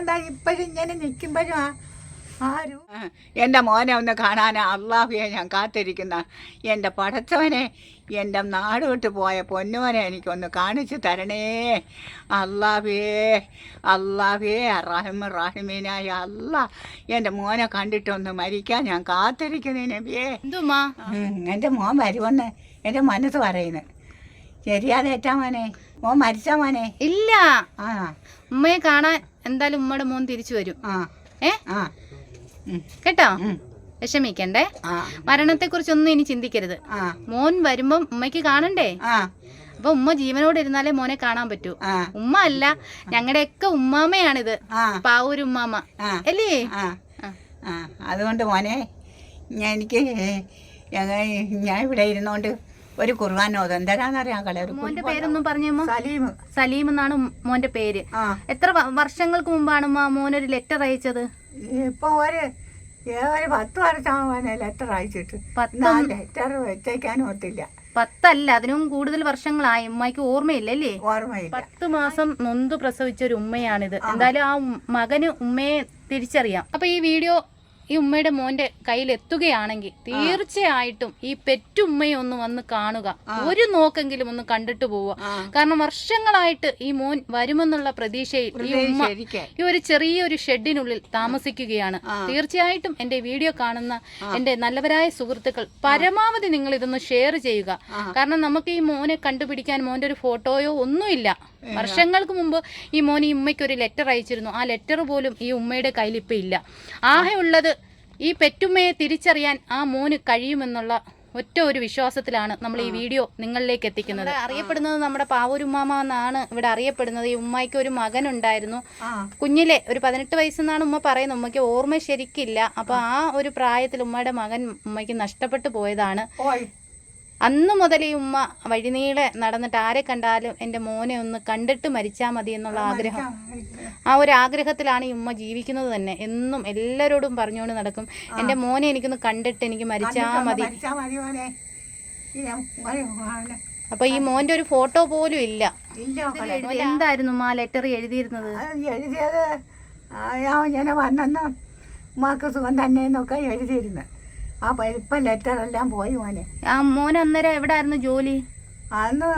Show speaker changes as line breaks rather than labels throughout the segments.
എന്താ ഇപ്പോഴും ഇങ്ങനെ നിൽക്കുമ്പോഴും ആ ആരും
എന്റെ മോനെ ഒന്ന് കാണാൻ അള്ളാഹുയെ ഞാൻ കാത്തിരിക്കുന്ന. എന്റെ പടച്ചവനെ എന്റെ നാട് വിട്ട് പോയ പൊന്നുവനെ എനിക്കൊന്ന് കാണിച്ചു തരണേ. അള്ളാഹുവേ അള്ളാഹുവേ റഹിമ റഹിമീനായ അല്ലാ എന്റെ മോനെ കണ്ടിട്ടൊന്ന് മരിക്കാൻ ഞാൻ കാത്തിരിക്കുന്നേ നബിയേ. എന്തുമാ എന്റെ മോൻ വരുമെന്ന് എന്റെ മനസ്സ് പറയുന്നു. ശരിയാതേറ്റാ മോനെ. മോൻ മരിച്ചാ മോനെ.
ഇല്ല.
ആ.
ഉമ്മയെ കാണാൻ എന്തായാലും ഉമ്മയുടെ മോൻ തിരിച്ചു വരും.
ആ.
ഏ?
ആ.
കേട്ടോ? വിഷമിക്കണ്ടേ? മരണത്തെ കുറിച്ചൊന്നും ഇനി ചിന്തിക്കരുത്.
ആ.
മോൻ വരുമ്പം ഉമ്മയ്ക്ക് കാണണ്ടേ?
ആ.
അപ്പൊ ഉമ്മ ജീവനോട് ഇരുന്നാലേ മോനെ കാണാൻ പറ്റൂ. ഉമ്മ അല്ല ഞങ്ങളുടെയൊക്കെ ഉമ്മാമയാണിത് പാവൂര് ഉമ്മാമ അല്ലേ?
അതുകൊണ്ട് മോനെ ഞാൻ എനിക്ക് ഞാൻ ഇവിടെ ഇരുന്നോണ്ട് ഒരു കുർബാന ഓതും. എന്തരാന്നറിയാം കളെ? ഒരു
മോന്റെ. പേരൊന്നും പറഞ്ഞു
സലീം.
സലീം എന്നാണ് മോന്റെ പേര്.
ആ.
എത്ര വ- വർഷങ്ങൾക്ക് മുമ്പാണ് ഉമ്മ മോനൊരു ലെറ്റർ അയച്ചത്?
ഇപ്പൊ ഒരു ഏ, ഒരു പത്ത് വർഷമാവാനെ ലെറ്റർ അയച്ചിട്ട്.
പത്ത്
ലെറ്റർ വെച്ചേക്കാനും ഒത്തില്ല
പത്തല്ല അതിനും കൂടുതൽ വർഷങ്ങളായി. ഉമ്മയ്ക്ക് ഓർമ്മയില്ല അല്ലേ?
ഓർമ്മയില്ല.
പത്ത് മാസം നൊന്ത് പ്രസവിച്ച ഒരു ഉമ്മയാണിത്. എന്തായാലും ആ ഉം- മകന് ഉമ്മയെ തിരിച്ചറിയാം. അപ്പൊ ഈ വീഡിയോ ഈ ഉമ്മയുടെ മോന്റെ കയ്യിൽ എത്തുകയാണെങ്കിൽ തീർച്ചയായിട്ടും ഈ പെറ്റുമ്മയെ ഒന്ന് വന്ന് കാണുക. ഒരു നോക്കെങ്കിലും ഒന്ന് കണ്ടിട്ട് പോവുക. കാരണം വർഷങ്ങളായിട്ട് ഈ മോൻ വരുമെന്നുള്ള പ്രതീക്ഷയിൽ ഈ ഉമ്മ ഈ ഒരു ചെറിയൊരു ഷെഡിനുള്ളിൽ താമസിക്കുകയാണ്. തീർച്ചയായിട്ടും എന്റെ വീഡിയോ കാണുന്ന എന്റെ നല്ലവരായ സുഹൃത്തുക്കൾ പരമാവധി നിങ്ങൾ ഇതൊന്ന് ഷെയർ ചെയ്യുക. കാരണം നമുക്ക് ഈ മോനെ കണ്ടുപിടിക്കാൻ മോന്റെ ഒരു ഫോട്ടോയോ ഒന്നുമില്ല. വർഷങ്ങൾക്ക് മുമ്പ് ഈ മോൻ ഈ ഉമ്മയ്ക്ക് ഒരു ലെറ്റർ അയച്ചിരുന്നു. ആ ലെറ്റർ പോലും ഈ ഉമ്മയുടെ കയ്യിൽ ഇപ്പൊ ഇല്ല. ആകെ ഉള്ളത് ഈ പെറ്റുമ്മയെ തിരിച്ചറിയാൻ ആ മോന് കഴിയുമെന്നുള്ള ഒറ്റ ഒരു വിശ്വാസത്തിലാണ് നമ്മൾ ഈ വീഡിയോ നിങ്ങളിലേക്ക് എത്തിക്കുന്നത്. അറിയപ്പെടുന്നത് നമ്മുടെ പാവൂരുമ്മാമ എന്നാണ് ഇവിടെ അറിയപ്പെടുന്നത്. ഈ ഉമ്മയ്ക്ക് ഒരു മകൻ
ഉണ്ടായിരുന്നു
കുഞ്ഞിലെ ഒരു പതിനെട്ട് വയസ്സെന്നാണ് ഉമ്മ പറയുന്നത്. ഉമ്മയ്ക്ക് ഓർമ്മ ശരിക്കില്ല. അപ്പൊ ആ. ഒരു പ്രായത്തിൽ ഉമ്മയുടെ മകൻ ഉമ്മയ്ക്ക് നഷ്ടപ്പെട്ടു പോയതാണ്.
പോയി
അന്ന് മുതൽ ഈ ഉമ്മ വഴിനീളെ നടന്നിട്ട് ആരെ കണ്ടാലും എന്റെ മോനെ ഒന്ന് കണ്ടിട്ട് മരിച്ചാൽ മതി എന്നുള്ള ആഗ്രഹം. ആ ഒരു ആഗ്രഹത്തിലാണ് ഈ ഉമ്മ ജീവിക്കുന്നത് തന്നെ. എന്നും എല്ലാവരോടും പറഞ്ഞുകൊണ്ട് നടക്കും. എന്റെ മോനെ എനിക്കൊന്ന് കണ്ടിട്ട് എനിക്ക് മരിച്ചാൽ മതി. അപ്പൊ ഈ മോന്റെ ഒരു ഫോട്ടോ പോലും ഇല്ല.
ഇല്ല
എന്തായിരുന്നു ഉമ്മ ലെറ്റർ എഴുതിയിരുന്നത്?
അത് എഴുതിയത് ആ, ഞാൻ വന്നെന്ന് ഉമ്മാക്ക് സുഖം തന്നെ എന്നൊക്കെ എഴുതിയിരുന്നു. ആ ഇപ്പം ലെറ്ററെല്ലാം പോയി മോനെ.
ആ മോൻ അന്നേരം എവിടെ ആയിരുന്നു ജോലി?
അന്ന്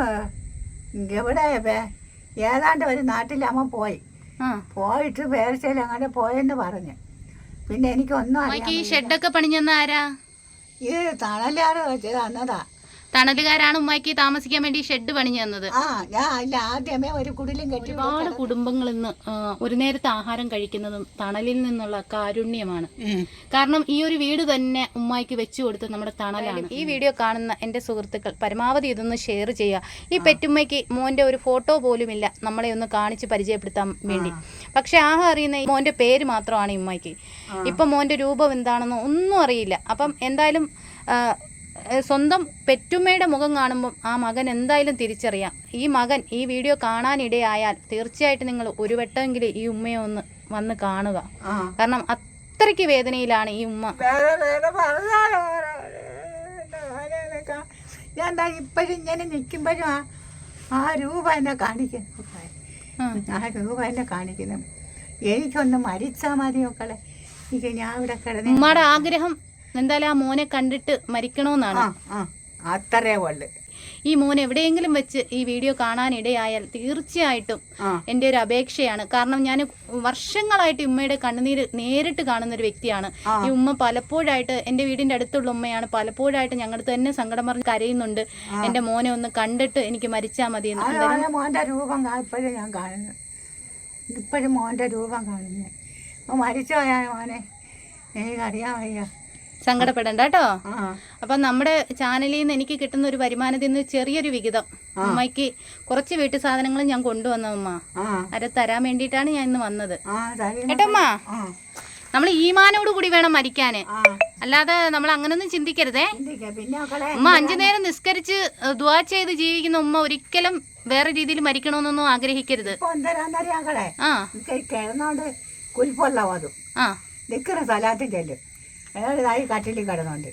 എവിടെ ഏതാണ്ട് ഒരു നാട്ടിലമ്മ പോയി.
ആ.
പോയിട്ട് പേരച്ചയിൽ അങ്ങനെ പോയെന്ന് പറഞ്ഞു. പിന്നെ എനിക്കൊന്നും
ഉമ്മയ്ക്ക് ഈ ഷെഡൊക്കെ പണിഞ്ഞെന്ന ആരാ?
ഈ തണലാറ് വെച്ചത് തന്നതാ
തണലുകാരാണ് ഉമ്മയ്ക്ക് താമസിക്കാൻ വേണ്ടി ഷെഡ് പണിഞ്ഞു തന്നത്.
ആ ഞാൻ ആദ്യമേ ഒരു കുടിലും കെട്ടി
ഒരുപാട് കുടുംബങ്ങൾ ഇന്ന് ആ, ഒരു നേരത്തെ ആഹാരം കഴിക്കുന്നതും തണലിൽ നിന്നുള്ള കാരുണ്യമാണ്. കാരണം ഈ ഒരു വീട് തന്നെ ഉമ്മായിക്ക് വെച്ചു കൊടുത്ത് നമ്മുടെ തണലാണ്. ഈ വീഡിയോ കാണുന്ന എന്റെ സുഹൃത്തുക്കൾ പരമാവധി ഇതൊന്ന് ഷെയർ ചെയ്യുക. ഈ പെറ്റുമ്മയ്ക്ക് മോന്റെ ഒരു ഫോട്ടോ പോലും ഇല്ല നമ്മളെ ഒന്ന് കാണിച്ച് പരിചയപ്പെടുത്താൻ വേണ്ടി. പക്ഷെ ആ അറിയുന്ന ഈ മോന്റെ പേര് മാത്രമാണ് ഈ ഉമ്മയ്ക്ക്. ഇപ്പം മോന്റെ രൂപം എന്താണെന്ന് ഒന്നും അറിയില്ല. അപ്പം എന്തായാലും ആ, സ്വന്തം പെറ്റുമ്മയുടെ മുഖം കാണുമ്പം ആ മകൻ എന്തായാലും തിരിച്ചറിയാം. ഈ മകൻ ഈ വീഡിയോ കാണാനിടയായാൽ തീർച്ചയായിട്ടും നിങ്ങൾ ഒരു വട്ടമെങ്കിലും ഈ ഉമ്മയെ ഒന്ന് വന്ന് കാണുക. കാരണം അത്രയ്ക്ക് വേദനയിലാണ് ഈ ഉമ്മ.
ഞാൻ ഇപ്പോഴും ഇങ്ങനെ നിൽക്കുമ്പോഴും ആ ആ രൂപ എന്നെ കാണിക്കുന്നു.
ആ.
രൂപ എന്നെ കാണിക്കുന്നു. എനിക്കൊന്ന് മരിച്ചാൽ മതി മക്കളെ. ഇത് ഞാൻ ഇവിടെ കിടന്നു
ഉമ്മയുടെ ആഗ്രഹം എന്തായാലും ആ മോനെ കണ്ടിട്ട് മരിക്കണമെന്നാണ്
ആ അത്രേ ഉള്ളു.
ഈ മോൻ എവിടെയെങ്കിലും വെച്ച് ഈ വീഡിയോ കാണാനിടയായാൽ തീർച്ചയായിട്ടും എന്റെ ഒരു അപേക്ഷയാണ്. കാരണം ഞാൻ വർഷങ്ങളായിട്ട് ഉമ്മയുടെ കണ്ണുനീര് നേരിട്ട് കാണുന്ന ഒരു വ്യക്തിയാണ് ഈ ഉമ്മ പലപ്പോഴായിട്ട് എന്റെ വീടിന്റെ അടുത്തുള്ള ഉമ്മയാണ്. പലപ്പോഴായിട്ട് ഞങ്ങളുടെ തന്നെ സങ്കടം പറഞ്ഞ് കരയുന്നുണ്ട്. എന്റെ മോനെ ഒന്ന് കണ്ടിട്ട് എനിക്ക് മരിച്ചാൽ മതി
മോന്റെ രൂപം ഇപ്പോഴും ഞാൻ കാണുന്നു. ഇപ്പോഴും മോന്റെ രൂപം കാണുന്നു. മരിച്ചു മോനെ? എനിക്കറിയാൻ വയ്യ.
സങ്കടപ്പെടണ്ട കേട്ടോ അപ്പൊ നമ്മുടെ ചാനലിൽ നിന്ന് എനിക്ക് കിട്ടുന്ന ഒരു വരുമാനത്തിൽ നിന്ന് ചെറിയൊരു വിഹിതം. അമ്മയ്ക്ക് കുറച്ച് വീട്ടു സാധനങ്ങൾ ഞാൻ കൊണ്ടുവന്ന
അമ്മ.
അത് തരാൻ വേണ്ടിയിട്ടാണ് ഞാൻ ഇന്ന് വന്നത്. കേട്ടമ്മ നമ്മൾ ഈമാനോട് കൂടി വേണം മരിക്കാന്. അല്ലാതെ നമ്മൾ അങ്ങനൊന്നും ചിന്തിക്കരുതേ. ഉമ്മ അഞ്ചു നേരം നിസ്കരിച്ച് ദുവാ ചെയ്ത് ജീവിക്കുന്ന ഉമ്മ ഒരിക്കലും വേറെ രീതിയിൽ മരിക്കണമെന്നൊന്നും ആഗ്രഹിക്കരുത്. ആ.
അതും.
ആ.
നിൽക്കുന്ന സ്ഥലത്ത് ചെല്ലും. ഏതായി കട്ടിലിൽ കിടന്നുണ്ട്.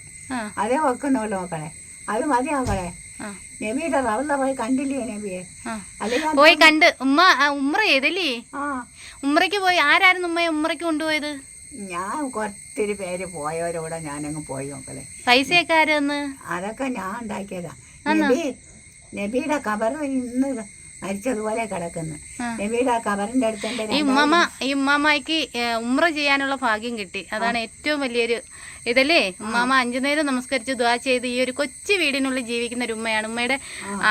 അതേ വെക്കുന്നുള്ളൂ മക്കളെ അത് മതി മക്കളെ. നബിയുടെ റവല പോയി കണ്ടില്ലേ നബിയെ
പോയി കണ്ട്. ഉമ്മ ഉമ്മറ ഉമ്ര ചെയ്തല്ലേ
ആ.
ഉമ്മറയ്ക്ക് പോയി. ആരായിരുന്നു ഉമ്മയെ ഉമ്മറയ്ക്ക് കൊണ്ടുപോയത്?
ഞാൻ കൊറത്തിരി പേര് പോയവരോടെ ഞാനങ്ങ് പോയി നോക്കലേ
പൈസയൊക്കെ ആരെന്ന്
അതൊക്കെ ഞാൻ ഉണ്ടാക്കിയതാ. നബി നബിയുടെ കബർ ഇന്ന് മരിച്ചതുപോലെ കിടക്കുന്നു. നബിയുടെ ആ കബറിന്റെ അടുത്ത്
ഈ ഈ ഉമ്മാമയ്ക്ക് ഏഹ്, ഉമ്ര ചെയ്യാനുള്ള ഭാഗ്യം കിട്ടി. അതാണ് ഏറ്റവും വലിയൊരു ഇതല്ലേ? ഉമ്മാമ അഞ്ചു നേരം നമസ്കരിച്ച് ദ്വാ ചെയ്ത് ഈ ഒരു കൊച്ചു വീടിനുള്ളിൽ ജീവിക്കുന്ന ഒരു ഉമ്മയാണ്. ഉമ്മയുടെ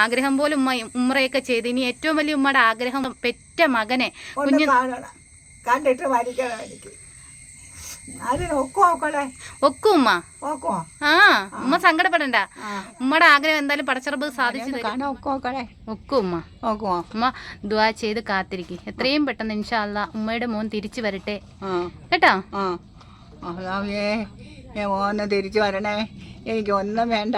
ആഗ്രഹം പോലും ഉമ്മ ഉമ്രയൊക്കെ ചെയ്ത്. ഇനി ഏറ്റവും വലിയ ഉമ്മയുടെ ആഗ്രഹം പെറ്റ മകനെ.
കുഞ്ഞു കണ്ടിട്ട് മരിക്കണം ഒക്കോ
ഉമ്മ. ആ ഉമ്മ സങ്കടപ്പെടണ്ട.
ഉമ്മടെ
ഉമ്മയുടെ ആഗ്രഹം എന്തായാലും പടച്ചറബ് സാധിച്ചു
ഒക്കോ
ഉമ്മ. ഉമ്മ ദ്വാ ചെയ്ത് കാത്തിരിക്കും. എത്രയും പെട്ടെന്ന് ഇൻഷാല്ല ഉമ്മയുടെ മോൻ തിരിച്ചു വരട്ടെ. കേട്ടോ?
ഓന്ന് തിരിച്ചു വരണേ. എനിക്ക് ഒന്നും വേണ്ട.